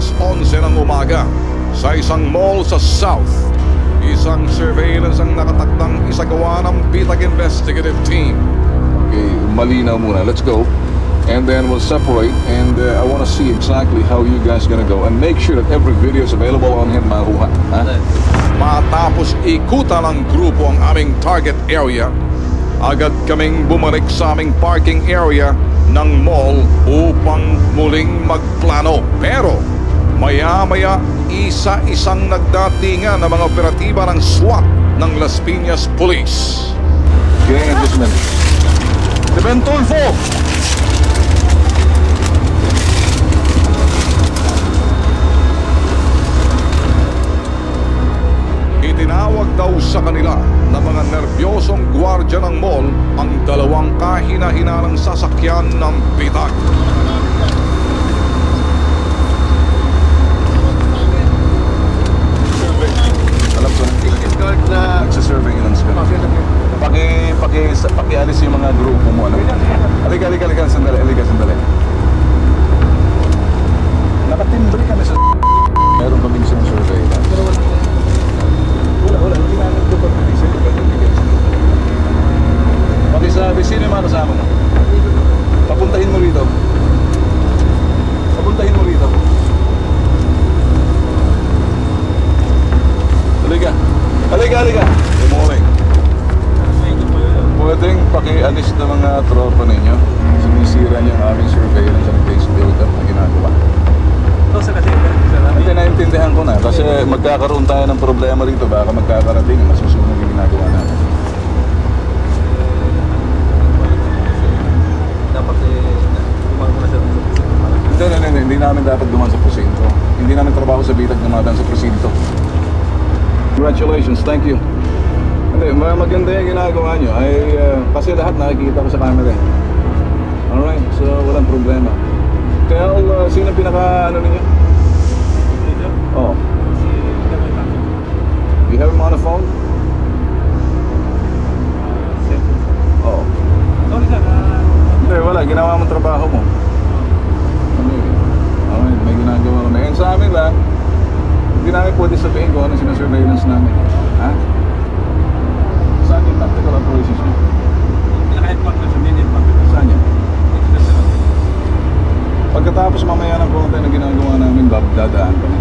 11 ng umaga sa isang mall sa South. Isang surveillance ang nakatakdang isagawa ng Pitag Investigative Team. Okay, malinaw muna. Let's go. And then we'll separate and uh, I want to see exactly how you guys gonna go and make sure that every video is available on here makuha. Ha? Matapos ikutan ng grupo ang aming target area, agad kaming bumalik sa aming parking area ng mall upang muling magplano. Pero maya-maya isa-isang nagdatingan ng mga operatiba ng SWAT ng Las Piñas Police. A minute. Deben Tulfo! Itinawag daw sa kanila na mga nerbyosong gwardya ng mall ang dalawang kahina-hinalang sasakyan ng paki, pakialis yung mga grupo mo. Ano? Halika, halika, halika. Sandali, halika, sandali. Nakatimbre kami sa Meron kaming sinusurvey. Wala, wala. Hindi namin ito pag-release. Hindi ba Pakisabi, sino yung mga kasama mo? Papuntahin mo rito. Papuntahin mo rito. Halika. Halika, halika. Pwedeng pakialis ng mga tropa ninyo. Sinisira niyo ang aming surveillance and base build-up na ginagawa. Ito sa kasi. Hindi naintindihan ko na kasi magkakaroon tayo ng problema rito. Baka magkakarating, masusunod yung ginagawa natin. Dapat eh, kumang na siya. Hindi, hindi, hindi, hindi namin dapat duman sa presinto. Hindi namin trabaho sa bitag dumadaan sa presinto. Congratulations, thank you. Hindi, ma- maganda yung ginagawa nyo. Ay, uh, kasi lahat nakikita ko sa camera eh. Alright, so walang problema. Tell, uh, sino pinaka, ano ninyo? Oh, you have him on the phone? Oh. Sorry sir, ah, Hindi, wala. Ginawa mong trabaho mo. Yun? Okay, may ginagawa kami. And sa amin lang, hindi namin pwede sabihin kung ano sinasurveillance namin. Ha? Saan yung tactical operations nyo? pinaka-headquarter sa main headquarter. Saan yan? Ito na sir. Pagkatapos mamaya ng konti na ginagawa dadaan kami.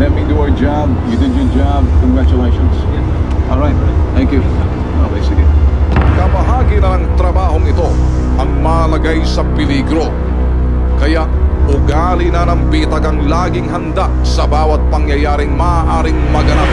Let me do our job. You did your job. Congratulations. Sir. Alright. Thank you. Okay, sige. Kabahagi ng trabahong ito ang malagay sa peligro. Kaya ugali na ng bitag ang laging handa sa bawat pangyayaring maaaring maganap